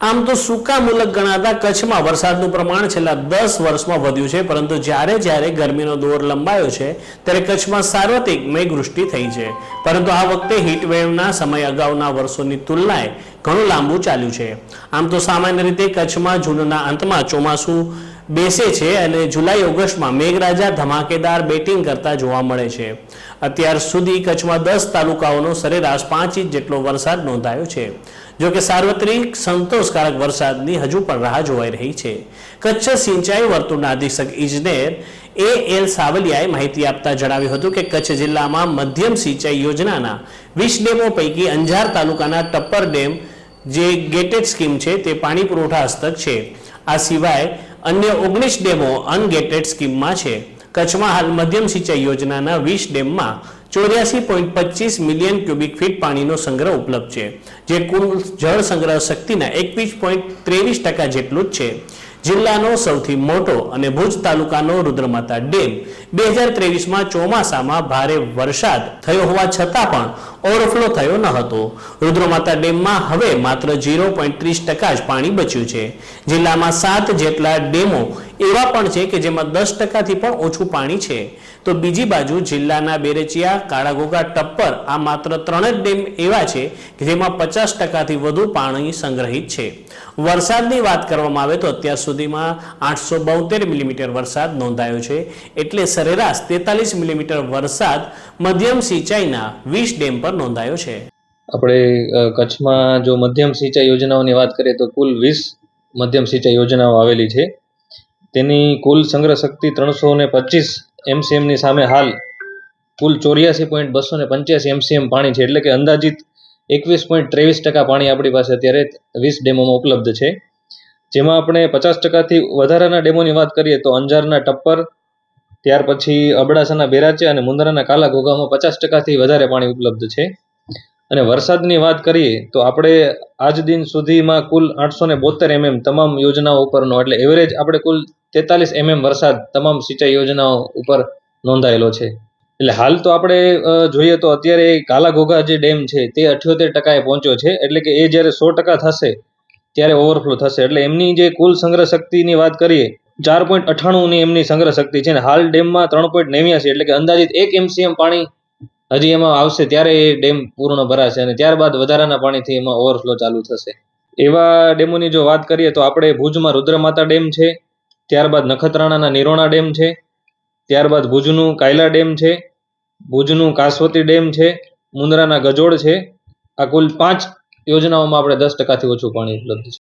આમ તો સૂકા મુલક ગણાતા કચ્છમાં વરસાદનું પ્રમાણ છેલ્લા દસ વર્ષમાં વધ્યું છે, પરંતુ જ્યારે જ્યારે ગરમીનો દોર લંબાયો છે, ત્યારે કચ્છમાં સાર્વત્રિક મેઘવૃષ્ટિ થઈ છે. પરંતુ આ વખતે હીટવેવના સમય અગાઉના વર્ષોની તુલનાએ ઘણું લાંબુ ચાલ્યું છે. આમ તો સામાન્ય રીતે કચ્છમાં જૂનના અંતમાં ચોમાસું બેસે છે અને જુલાઈ ઓગસ્ટમાં મેઘરાજા ધમાકેદાર બેટિંગ કરતા જોવા મળે છે. અત્યાર સુધી કચ્છમાં દસ તાલુકાઓનો સરેરાશ પાંચ ઇંચ જેટલો વરસાદ નોંધાયો છે. જો કે સાર્વત્રિક સંતોષકારક વરસાદની હજુ પણ રાહ જોવાઈ રહી છે. કચ્છ સિંચાઈ વર્તુળના અધિક્ષક ઇજનેર એ એલ સાવલિયાએ માહિતી આપતા જણાવ્યું હતું કે કચ્છ જિલ્લામાં મધ્યમ સિંચાઈ યોજનાના વીસ ડેમો પૈકી અંજાર તાલુકાના ટપ્પર ડેમ જે ગેટેડ સ્કીમ છે તે પાણી પુરવઠા હસ્તક છે. આ સિવાય અન્ય ઓગણીસ ડેમો અનગેટેડ સ્કીમમાં છે. કચ્છમાં હાલ મધ્યમ સિંચાઈ યોજનાના વીસ ડેમમાં ચોર્યાસી પોઈન્ટ પચીસ મિલિયન ક્યુબિક ફીટ પાણીનો સંગ્રહ ઉપલબ્ધ છે, જે કુલ જળ સંગ્રહ શક્તિના એકવીસ પોઈન્ટ ત્રેવીસ ટકા જેટલું જ છે. જિલ્લાનો સૌથી મોટો અને ભુજ તાલુકાનો રુદ્રમાતા ડેમ. બે હજાર ત્રેવીસમાં ચોમાસામાં ભારે વરસાદ થયો હોવા છતાં પણ ઓવરફ્લો થયો ન હતો. રુદ્રમાતા ડેમમાં હવે માત્ર ઝીરો પોઈન્ટ ત્રીસ ટકા જ પાણી બચ્યું છે. જિલ્લામાં સાત જેટલા ડેમો એવા પણ છે કે જેમાં દસ ટકાથી પણ ઓછું પાણી છે. તો બીજી બાજુ જિલ્લાના બેરેચિયા કાળાઘોઘા ટપ્પર આ માત્ર ત્રણ જ ડેમ એવા છે કે જેમાં પચાસ ટકાથી વધુ પાણી સંગ્રહિત છે. વરસાદની વાત કરવામાં આવે તો અત્યાર સુધીમાં આઠસો બોતેર મિલીમીટર વરસાદ નોંધાયો છે. એટલે સરેરાશ તેતાલીસ મિલીમીટર વરસાદ મધ્યમ સિંચાઈના વીસ ડેમ પર નોંધાયો છે. આપણે કચ્છમાં જો મધ્યમ સિંચાઈ યોજનાઓની વાત કરીએ તો કુલ વીસ મધ્યમ સિંચાઈ યોજનાઓ આવેલી છે. તેની કુલ સંગ્રહ શક્તિ ત્રણસો ને પચીસ એમસીએમની સામે હાલ. કુલ ચોર્યાસી પોઈન્ટ બસો ને પંચ્યાસી એમસીએમ પાણી છે. એટલે કે અંદાજિત એકવીસ પોઈન્ટ ત્રેવીસ ટકા પાણી આપણી પાસે અત્યારે વીસ ડેમોમાં ઉપલબ્ધ છે. જેમાં આપણે પચાસ ટકાથી વધારાના ડેમોની વાત કરીએ તો અંજારના ટપ્પર, ત્યાર પછી અબડાસાના બેરાચે અને મુંદ્રાના કાલા ઘોઘામાં પચાસ ટકાથી વધારે પાણી ઉપલબ્ધ છે. અને વરસાદની વાત કરીએ તો આપણે આજ દિન સુધીમાં કુલ આઠસો ને બોતેર એમએમ તમામ યોજનાઓ ઉપરનો, એટલે એવરેજ આપણે કુલ તેતાલીસ એમએમ વરસાદ તમામ સિંચાઈ યોજનાઓ ઉપર નોંધાયેલો છે. એટલે હાલ તો આપણે જોઈએ તો અત્યારે કાલા ઘોઘા જે ડેમ છે તે અઠ્યોતેર ટકાએ પહોંચ્યો છે, એટલે કે એ જ્યારે સો ટકા થશે ત્યારે ઓવરફ્લો થશે. એટલે એમની જે કુલ સંગ્રહ શક્તિની વાત કરીએ, ચાર પોઈન્ટ અઠ્ઠાણુંની એમની સંગ્રહ શક્તિ છે અને હાલ ડેમમાં ત્રણ પોઈન્ટ નેવ્યાસી, એટલે કે અંદાજિત એક એમસીએમ પાણી હજી એમાં આવશે ત્યારે એ ડેમ પૂર્ણ ભરાશે અને ત્યારબાદ વધારાના પાણીથી એમાં ઓવરફ્લો ચાલુ થશે. એવા ડેમોની જો વાત કરીએ તો આપણે ભુજમાં રુદ્રમાતા ડેમ છે, ત્યારબાદ નખત્રાણાના નિરોણા ડેમ છે, ત્યારબાદ ભુજનું કાયલા ડેમ છે, ભુજનું કાસવતી ડેમ છે, મુન્દ્રાના ગજોડ છે. આ કુલ પાંચ યોજનાઓમાં આપણે દસ ટકાથી ઓછું પાણી ઉપલબ્ધ છે.